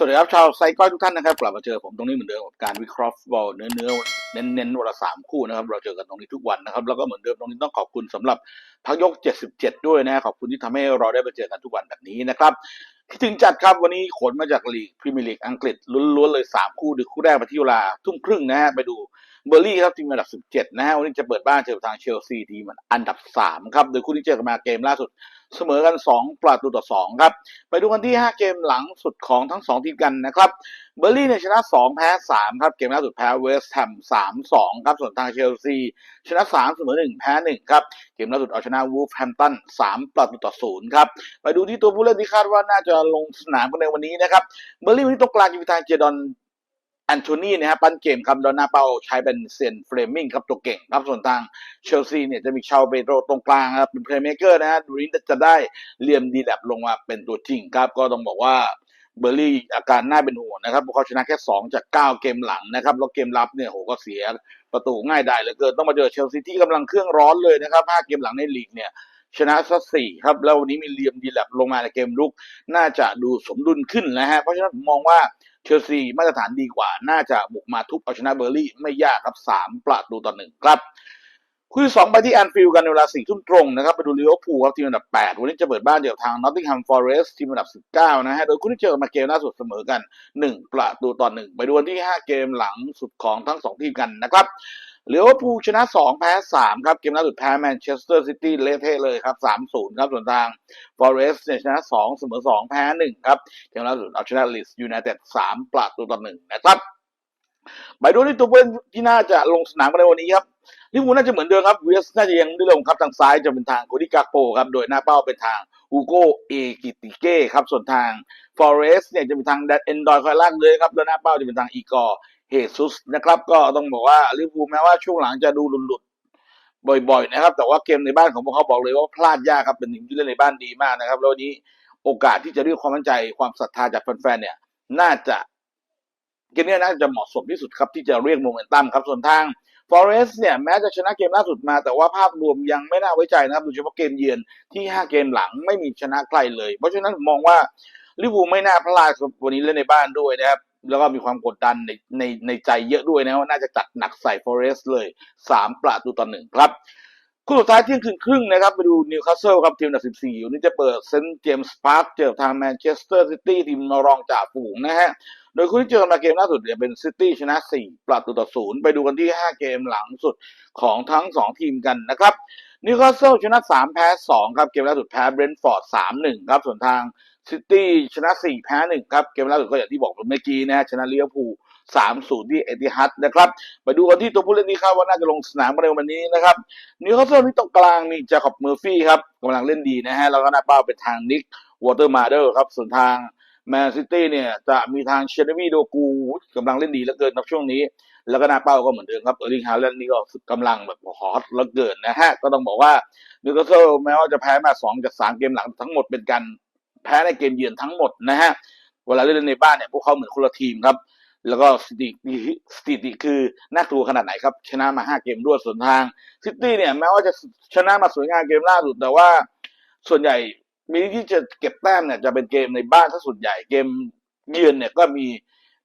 สวัสดีครับชาวไซก้อยทุกท่านนะครับกลับมาเจอผมตรงนี้เหมือนเดิมกับการวิเคราะห์ฟุตบอลเนื้อเนื้อเน้นเน้นวันละสามคู่นะครับเราเจอกันตรงนี้ทุกวันนะครับแล้วก็เหมือนเดิมตรงนี้ต้องขอบคุณสำหรับพักยก 77 ด้วยนะขอบคุณที่ทำให้เราได้มาเจอกันทุกวันแบบนี้นะครับที่ถึงจัดครับวันนี้ขนมาจากลีกพรีเมียร์ลีกอังกฤษล้วนๆเลย 3 คู่ดูคู่แรกมาที่เวลาทุ่มครึ่งนะฮะไปดู เบอร์ลี่ครับทีมอันดับ 17 นะฮะวันนี้จะเปิดบ้านเจอกับทางเชลซีทีมอันดับ 3 ครับ โดยคู่ที่เจอกันมาเกมล่าสุดเสมอกัน 2 ประตูต่อ 2 ครับ ไปดูกันที่ 5 เกมหลังสุดของทั้ง 2 ทีมกันนะครับ เบอร์ลี่เนี่ยชนะ 2 แพ้ 3 ครับ เกมล่าสุดแพ้เวสต์แฮม 3-2 ครับ ส่วนทางเชลซีชนะ 3 เสมอ 1 แพ้ 1 ครับ เกมล่าสุดเอาชนะวูฟแฮมตัน 3 ประตูต่อ 0 ครับ ไปดูที่ตัวผู้เล่นที่คาดว่าน่าจะลงสนามกันในวันนี้นะครับ เบอร์ลี่วันนี้ตรงกลางจะมีทางเจดอน แอนโทนีนะครับปั้นเกมครับดอนนาเปาใช้เป็นเซนเฟรมิงครับตัวเก่งครับส่วนทางเชลซีเนี่ยจะมีชาวเปโตรตรงกลางครับเป็นเพลย์เมเกอร์นะฮะดูนี้จะได้เหลี่ยมดีแลบลงมาเป็นตัวจริงครับก็ต้องบอกว่าเบอร์ลี่อาการน่าเป็นห่วงนะครับเพราะเขาชนะแค่ 2 จาก 9 เกมหลังนะครับ แล้วเกมรับเนี่ยโหก็เสียประตูง่ายได้เหลือเกิน ต้องมาเจอเชลซีที่กำลังเครื่องร้อนเลยนะครับ 5 เกมหลังในลีกเนี่ยชนะสักสี่ครับ แล้ววันนี้มีเลียมดีแลบลงมาในเกมรุก น่าจะดูสมดุลขึ้นนะฮะ เพราะฉะนั้นผมมองว่า เชลซีมาตรฐานดีกว่า น่าจะบุกมาทุบเอาชนะเบอร์ลี่ไม่ยากครับสามประตูต่อหนึ่งครับคู่ที่สองไปที่แอนฟิลด์กันในเวลาสี่ทุ่มตรงนะครับไปดูลิเวอร์พูลครับทีมอันดับแปดวันนี้จะเปิดบ้านเดี่ยวทางนอตติงแฮมฟอร์เรสต์ทีมอันดับสิบเก้านะฮะโดยคู่ที่เจอมาเกมล่าสุดเสมอกันหนึ่งประตูต่อหนึ่งไปดูวันที่ห้าเกมหลังสุดของทั้งสองทีมกันนะครับ ลิเวอร์พูชนะสองแพ้สามครับ เกมล่าสุดแพ้แมนเชสเตอร์ซิตี้เละเทะเลยครับสามศูนย์ครับส่วนทางฟอเรสต์เนี่ยชนะสองเสมอสองแพ้หนึ่งครับ เกมล่าสุดเอาชนะลิสยูไนเต็ดสามประตูต่อหนึ่งนะครับไปดูที่ตัวผู้เล่นที่น่าจะลงสนามในวันนี้ครับลิเวอร์พูลน่าจะเหมือนเดิมครับเวสน่าจะยังไม่ได้ลงครับทางซ้ายจะเป็นทางโคดิกาโปครับโดยหน้าเป้าเป็นทางฮูโกเอกิติเก้ครับส่วนทางฟอเรสต์เนี่ยจะเป็นทางแดนเอนดอยคอยลากเลยครับแล้วหน้าเป้าจะเป็นทางอีกอร์ เฮซุสนะครับก็ต้องบอกว่าลิเวอร์พูลแม้ว่าช่วงหลังจะดูหลุดๆบ่อย ๆ นะครับ แต่ว่าเกมในบ้านของพวกเขาบอกเลยว่าพลาดยากครับเป็นทีมที่เล่นในบ้านดีมากนะครับแล้ววันนี้โอกาสที่จะเรียกความมั่นใจความศรัทธาจากแฟนๆเนี่ย น่าจะเกมนี้น่าจะเหมาะสมที่สุดครับที่จะเรียกโมเมนตัมครับส่วนทางฟอเรสต์เนี่ยแม้จะชนะเกมล่าสุดมา แต่ว่าภาพรวมยังไม่น่าไว้ใจนะครับโดยเฉพาะเกมเยือนที่ 5 เกมหลังไม่มีชนะใครเลย เพราะฉะนั้นผมมองว่าลิเวอร์พูลไม่น่าพลาดครับวันนี้เล่นในบ้านด้วยนะครับ แล้วก็มีความกดดันในในในใจเยอะด้วยนะว่าน่าจะจัดหนักใส่ฟอเรสเลย 3 ประตูต่อหนึ่งครับคู่สุดท้ายเที่ยงคืนครึ่งนะครับไปดูนิวคาสเซิลครับทีมอันดับ 14วันนี้จะเปิดเซนต์เจมส์พาร์คเจอกับทางแมนเชสเตอร์ซิตี้ทีมรองจ่าฝูงนะฮะ โดยคู่ที่เจอมาเกมล่าสุดเนี่ยเป็นซิตี้ชนะ 4 ประตูต่อศูนย์ไปดูกันที่ 5 เกมหลังสุดของทั้ง 2 ทีมกันนะครับนิวคาสเซิลชนะ 3 แพ้ 2 ครับ เกมล่าสุดแพ้เบรนท์ฟอร์ด 3-1 ครับ ส่วนทาง ซิตี้ชนะ4แพ้1ครับ เกมล่าสุดก็อย่างที่บอกเมื่อกี้นะฮะชนะเลิเวอร์พูล3-0ที่เอติฮัดนะครับไปดูกันที่ตัวผู้เล่นที่คาดว่าน่าจะลงสนามกันในวันนี้นะครับนิวคาสเซิลที่ตรงกลางมีจาคอบเมอร์ฟี่ครับกำลังเล่นดีนะฮะแล้วก็หน้าเป้าเป็นทางนิกวอเตอร์มาเดอร์ครับส่วนทางแมนซิตี้เนี่ยจะมีทางเชนวีโดกูกำลังเล่นดีเหลือเกินครับช่วงนี้ แล้วก็หน้าเป้าก็เหมือนเดิมครับเออร์ลิงฮาแลนด์นี่ก็กำลังแบบฮอตเหลือเกินนะฮะก็ต้องบอกว่านิวคาสเซิลแม้ว่าจะแพ้มาสองจากสามเกมหลังทั้งหมดเป็นการ แพ้ในเกมเยือนทั้งหมดนะฮะเวลาเล่นในบ้านเนี่ยพวกเขาเหมือนคนละทีมครับ แล้วก็สถิติสถิติคือน่ากลัวขนาดไหนครับ ชนะมาห้าเกมรวดส่วนทางซิตี้เนี่ยแม้ว่าจะชนะมาสวยงามเกมล่าสุดแต่ว่า ส่วนใหญ่มีที่จะเก็บแต้มเนี่ยจะเป็นเกมในบ้านถ้าส่วนใหญ่เกมเยือนเนี่ยก็มี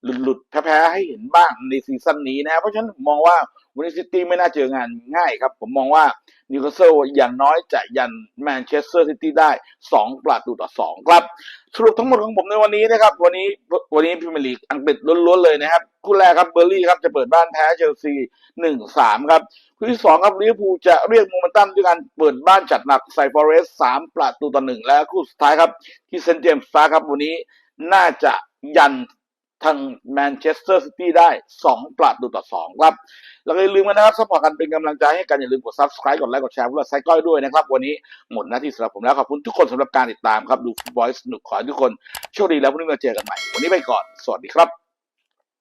หลุดๆแพ้ๆให้เห็นบ้างในซีซั่นนี้นะเพราะฉะนั้นมองว่าวันนี้ซิตี้ไม่น่าเจองานง่ายครับ ผมมองว่านิวคาสเซิลอย่างน้อยจะยันแมนเชสเตอร์ซิตี้ได้สองประตูต่อสองครับ สรุปทั้งหมดของผมในวันนี้นะครับ วันนี้วันนี้พรีเมียร์ลีกอังกฤษล้วนๆเลยนะครับ คู่แรกครับเบอร์ลี่ครับจะเปิดบ้านแพ้เชลซีหนึ่งสามครับ คู่ที่สองครับลิเวอร์พูลจะเรียกโมเมนตัมด้วยการเปิดบ้านจัดหนักใส่ฟอเรสต์สามประตูต่อหนึ่งและคู่สุดท้ายครับที่เซนต์เจมส์ฟาครับวันนี้น่าจะยัน ทางแมนเชสเตอร์ซิตี้ได้สองประตูต่อสองครับ แล้วก็อย่าลืมกันนะครับสปอร์ตกันเป็นกำลังใจให้กัน อย่าลืมกด subscribe กดไลค์กดแชร์พวกเราไซก้อยด้วยนะครับ วันนี้หมดหน้าที่สำหรับผมแล้ว ขอบคุณทุกคนสำหรับการติดตามครับ ดูฟุตบอลสนุกขอให้ทุกคนโชคดีแล้วพรุ่งนี้มาเจอกันใหม่ วันนี้ไปก่อน สวัสดีครับ